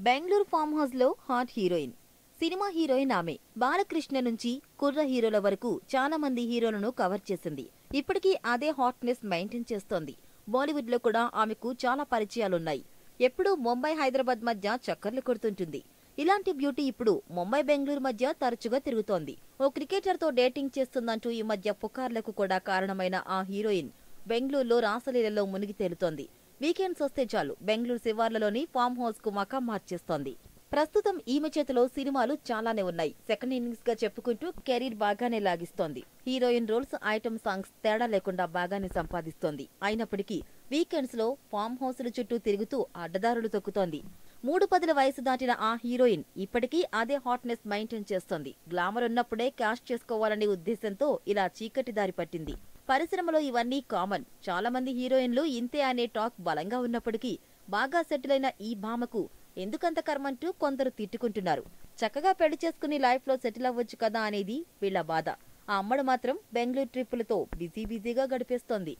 Bengaluru farm హౌస్లో hot heroine. Cinema heroine ఆమె. బాలకృష్ణ నుంచి కుర్ర హీరోల వరకు చాలా మంది హీరోలను కవర్ చేసింది. ఇప్పటికీ అదే హాట్నెస్ మెయింటైన్ చేస్తోంది. బాలీవుడ్లో కూడా ఆమెకు చాలా పరిచయాలున్నాయి. ఎప్పుడూ ముంబై హైదరాబాద్ మధ్య చక్కర్లు కొడుతుంటుంది. ఇలాంటి బ్యూటీ ఇప్పుడు ముంబై బెంగళూరు మధ్య తరచుగా తిరుగుతోంది. ఓ క్రికెటర్తో డేటింగ్ చేస్తుందంటూ ఈ మధ్య పుకార్లకు కూడా కారణమైన ఆ హీరోయిన్ బెంగళూరులో రాసలీలలో మునిగి తేలుతోంది. వీకెండ్స్ వస్తే చాలు. బెంగళూరు శివార్లలోని ఫామ్ హౌస్కు మకా మార్చేస్తోంది. ప్రస్తుతం ఈమె చేతిలో సినిమాలు చాలానే ఉన్నాయి. సెకండ్ ఇన్నింగ్స్గా చెప్పుకుంటూ కెరీర్ బాగానే లాగిస్తోంది. హీరోయిన్ రోల్స్ ఐటమ్ సాంగ్స్ తేడా లేకుండా బాగానే సంపాదిస్తోంది. అయినప్పటికీ వీకెండ్స్లో ఫామ్ హౌస్ల చుట్టూ తిరుగుతూ అడ్డదారులు తొక్కుతోంది. మూడు పదుల వయసు దాటిన ఆ హీరోయిన్ ఇప్పటికీ అదే హాట్నెస్ మెయింటైన్ చేస్తోంది. గ్లామర్ ఉన్నప్పుడే క్యాష్ చేసుకోవాలనే ఉద్దేశంతో ఇలా చీకటి దారి పట్టింది. పరిశ్రమలో ఇవన్నీ కామన్. చాలా మంది హీరోయిన్లు ఇంతే అనే టాక్ బలంగా ఉన్నప్పటికీ బాగా సెటిల్ అయిన ఈ భామకు ఎందుకంత కర్మంటూ కొందరు తిట్టుకుంటున్నారు. చక్కగా పెళ్ళి చేసుకుని లైఫ్లో సెటిల్ అవ్వచ్చు కదా అనేది వీళ్ళ బాధ. ఆ అమ్మడు మాత్రం బెంగళూరు ట్రిప్పులతో బిజీ బిజీగా గడిపేస్తోంది.